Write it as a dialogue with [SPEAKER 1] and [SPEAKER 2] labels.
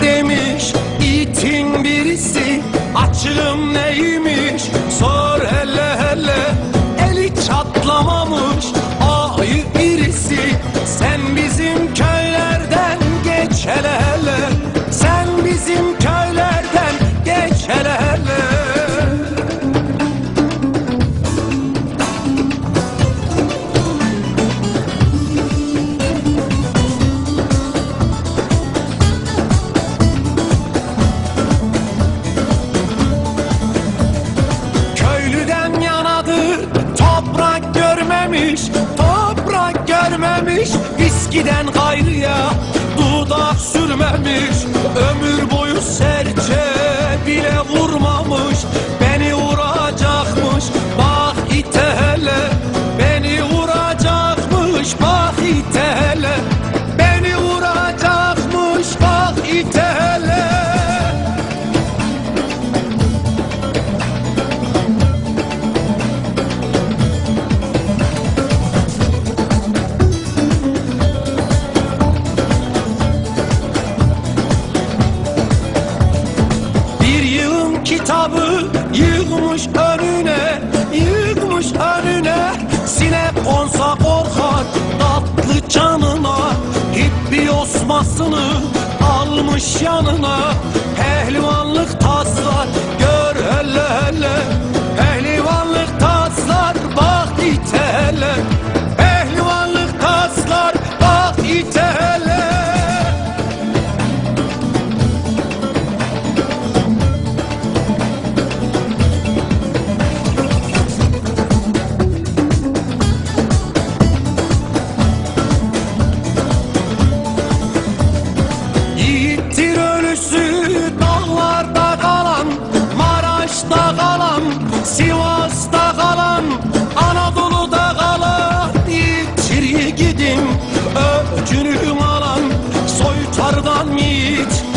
[SPEAKER 1] Demiş itin birisi. Açığım neymiş viskiden gayrıya dudak sürmemiş Ömür yığmış önüne Yığmış önüne. Sinek konsa korkar tatlı canına. Hippi osmasını almış yanına. Pehlivanlık taslar gör hele hele Sivas'ta kalan Anadolu'da kalan. Yiğittir yiğidim Öcünü alan Soytardan yiğit